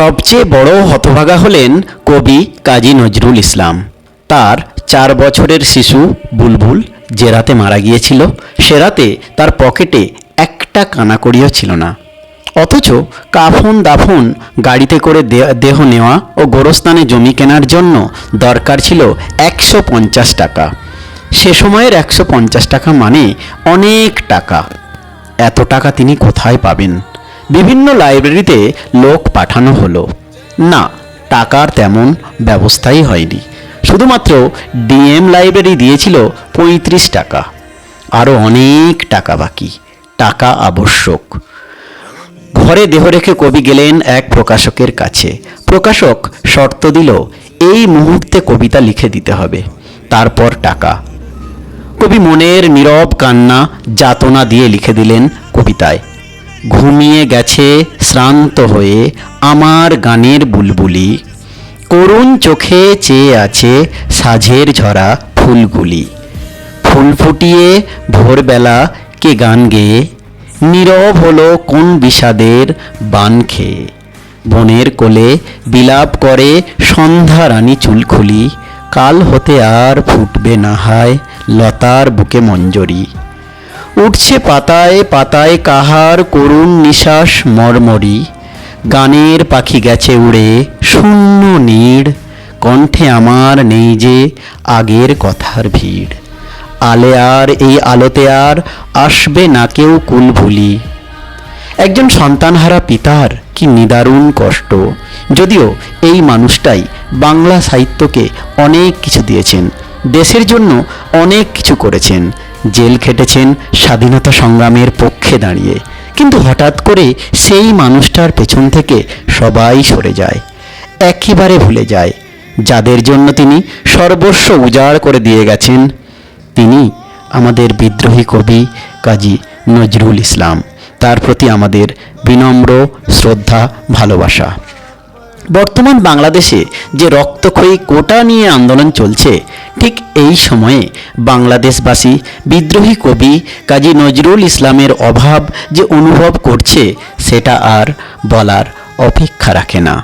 সবচেয়ে বড় হতভাগা হলেন কবি কাজী নজরুল ইসলাম। তার চার বছরের শিশু বুলবুল যে রাতে মারা গিয়েছিল, সে রাতে তার পকেটে একটা কানাকড়িও ছিল না। অথচ কাফন দাফন, গাড়িতে করে দেহ নেওয়া ও গোরস্থানে জমি কেনার জন্য দরকার ছিল একশো পঞ্চাশ টাকা। সে সময়ের একশো পঞ্চাশ টাকা মানে অনেক টাকা। এত টাকা তিনি কোথায় পাবেন? বিভিন্ন লাইব্রেরিতে লোক পাঠানো হলো। না, টাকার তেমন ব্যবস্থাই হয়নি। শুধুমাত্র ডিএম লাইব্রেরি দিয়েছিল পঁয়ত্রিশ টাকা। আরও অনেক টাকা বাকি। টাকা আবশ্যক। ঘরে দেহ রেখে কবি গেলেন এক প্রকাশকের কাছে। প্রকাশক শর্ত দিল, এই মুহূর্তে কবিতা লিখে দিতে হবে। তারপর টাকা। কবি মনের নীরব কান্না, যাতনা দিয়ে লিখে দিলেন কবিতায়। ঘুমিয়ে গেছে, শ্রান্ত হয়ে আমার গানের বুলবুলি। করুণ চোখে চেয়ে আছে সাঝের ঝরা ফুলগুলি। ফুল ফুটিয়ে ভোরবেলা কে গান গেয়ে, নীরব হলো কোন বিষাদের বান খেয়ে। বনের কোলে বিলাপ করে সন্ধ্যা রানী চুলখুলি, কাল হতে আর ফুটবে না হায় লতার বুকে মঞ্জরি। উঠছে পাতায় পাতায় কাহার করুণ নিশ্বাস মরমরি। গানের পাখি গেছে উড়ে, শূন্য নীড়। কণ্ঠে আমার নেই যে আগের কথার ভিড়। আলে আর এই আলোতে আর আসবে না কেউ কুল ভুলি। একজন সন্তানহারা পিতার কি নিদারুণ কষ্ট। যদিও এই মানুষটাই বাংলা সাহিত্যকে অনেক কিছু দিয়েছেন। দেশের জন্য অনেক কিছু করেছেন। জেল খেটেছেন, স্বাধীনতা সংগ্রামের পক্ষে দাঁড়িয়ে। কিন্তু হঠাৎ করে সেই মানুষটার পেছন থেকে সবাই সরে যায়। একেবারে ভুলে যায়। যাদের জন্য তিনি সর্বস্ব উজাড় করে দিয়ে গেছেন, তিনি আমাদের বিদ্রোহী কবি কাজী নজরুল ইসলাম। তার প্রতি আমাদের বিনম্র শ্রদ্ধা, ভালোবাসা। বর্তমান বাংলাদেশে যে রক্তক্ষয়ী কোটা নিয়ে আন্দোলন চলছে, ঠিক এই সময়ে বাংলাদেশবাসী বিদ্রোহী কবি কাজী নজরুল ইসলামের অভাব যে অনুভব করছে, সেটা আর বলার অপেক্ষা রাখে না।